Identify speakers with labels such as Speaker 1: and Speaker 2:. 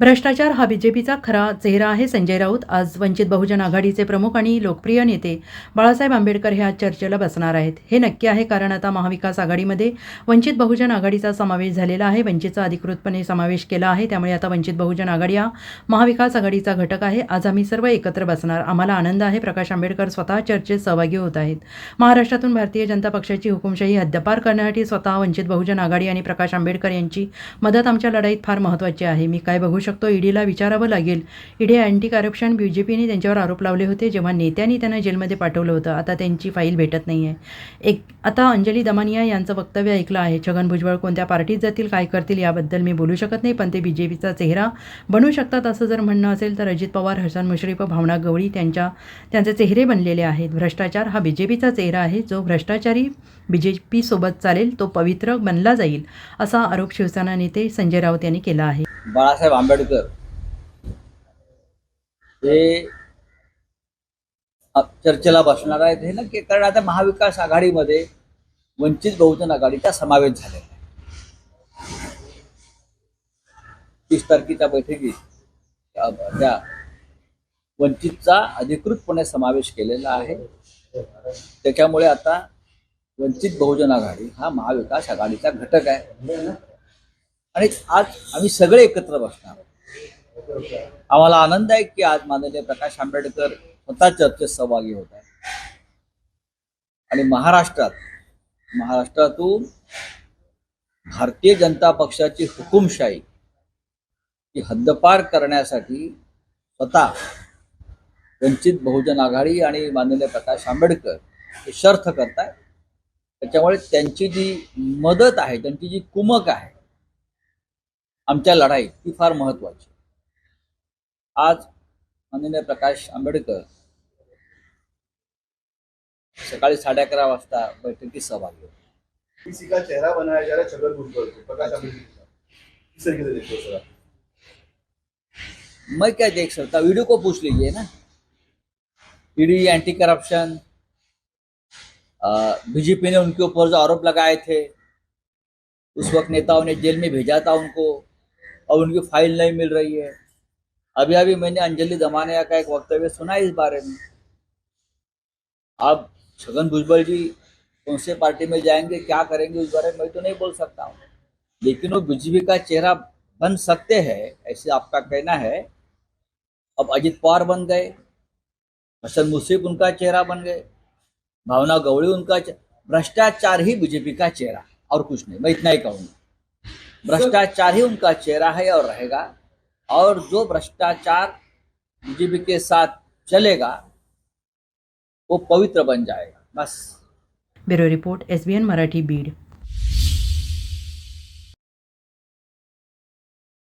Speaker 1: भ्रष्टाचार हा बीजेपीचा खरा चेहरा आहे. संजय राऊत आज वंचित बहुजन आघाडीचे प्रमुख आणि लोकप्रिय नेते बाळासाहेब आंबेडकर हे आज चर्चेला बसणार आहेत. हे नक्की आहे कारण आता महाविकास आघाडीमध्ये वंचित बहुजन आघाडीचा समावेश झालेला आहे. वंचितचा अधिकृतपणे समावेश केला आहे. त्यामुळे आता वंचित बहुजन आघाडी हा महाविकास आघाडीचा घटक आहे. आज आम्ही सर्व एकत्र बसणार. आम्हाला आनंद आहे. प्रकाश आंबेडकर स्वतः चर्चेत सहभागी होत आहेत. महाराष्ट्रातून भारतीय जनता पक्षाची हुकुमशाही हद्दपार करण्यासाठी स्वतः वंचित बहुजन आघाडी आणि प्रकाश आंबेडकर यांची मदत आमच्या लढाईत फार महत्त्वाची आहे. मी काय बघू शकतो. ईडीला विचारावं लागेल. ईडी अँटी करप्शन बीजेपीने त्यांच्यावर आरोप लावले होते जेव्हा नेत्यांनी त्यांना जेलमध्ये पाठवलं होतं. आता त्यांची फाईल भेटत नाही आहे एक आता अंजली दमानिया यांचं वक्तव्य ऐकलं आहे. छगन भुजबळ कोणत्या पार्टीत जातील काय करतील याबद्दल मी बोलू शकत नाही पण ते बीजेपीचा चेहरा बनू शकतात असं जर म्हणणं असेल तर अजित पवार हसन मुश्रीफ भावना गवळी त्यांच्या त्यांचे चेहरे बनलेले आहेत. भ्रष्टाचार हा बीजेपीचा चेहरा आहे. जो भ्रष्टाचारी बी जे पीसोबत चालेल तो पवित्र बनला जाईल असा आरोप शिवसेना नेते संजय राऊत यांनी केला आहे.
Speaker 2: बाळासाहेब आंबेडकर. हे चर्चेला बसणार आहेत. हे नक्की कारण आता महाविकास आघाडीमध्ये वंचित बहुजन आघाडीचा समावेश झालेला आहे. तीस तारखेच्या बैठकीत त्या वंचितचा अधिकृतपणे समावेश केलेला आहे. त्याच्यामुळे आता वंचित बहुजन आघाडी हा महाविकास आघाडीचा घटक आहे. आणि आज आम्ही सगळे एकत्र बसणार. आम्हाला आनंद आहे की आज माननीय प्रकाश आंबेडकर स्वतः चर्चेत सहभागी होत आहे आणि महाराष्ट्रात महाराष्ट्रातून भारतीय जनता पक्षाची हुकुमशाही ही हद्दपार करण्यासाठी स्वतः वंचित बहुजन आघाडी आणि माननीय प्रकाश आंबेडकर हे शर्थ करताय त्याच्यामुळे त्यांची जी मदत आहे त्यांची जी कुमक आहे आमच्या लढाईत ती फार महत्वाची आज माननीय प्रकाश आंबेडकर सकाळी साडे अकरा वाजता बैठकीत सहभागी होते.
Speaker 3: किसी का चेहरा बनाया जा रहा है छगन भुजबल को प्रकाश अम्बेडकर का किस तरीके से देखते हो सर आप?
Speaker 2: मैं क्या देख सकता वीडियो को पूछ लीजिए ना ईडी एंटी करप्शन बीजेपी ने उनके ऊपर जो आरोप लगाए थे उस वक्त नेताओं ने जेल में भेजा था उनको. और उनकी फ़ाइल नहीं मिल रही है। अभी अभी मैंने अंजलि दमानिया का एक वक्तव्य सुना इस बारे में। अब छगन भुजबल जी कौन से पार्टी में जाएँगे, क्या करेंगे, उस बारे में मैं तो नहीं बोल सकता हूँ। लेकिन वो बीजेपी का चेहरा बन सकते हैं, ऐसे आपका कहना है। अब अजित पवार बन गए, हसन मुश्रीफ उनका चेहरा बन गए, भावना गवड़ी उनका भ्रष्टाचार ही बीजेपी का चेहरा, और कुछ नहीं, मैं इतना ही कहूँगा। भ्रष्टाचार ही उनका चेहरा है और रहेगा। और जो भ्रष्टाचार बीजेपी के साथ चलेगा, वो पवित्र बन जाएगा। बस।
Speaker 1: Bureau report N Marathi Beed.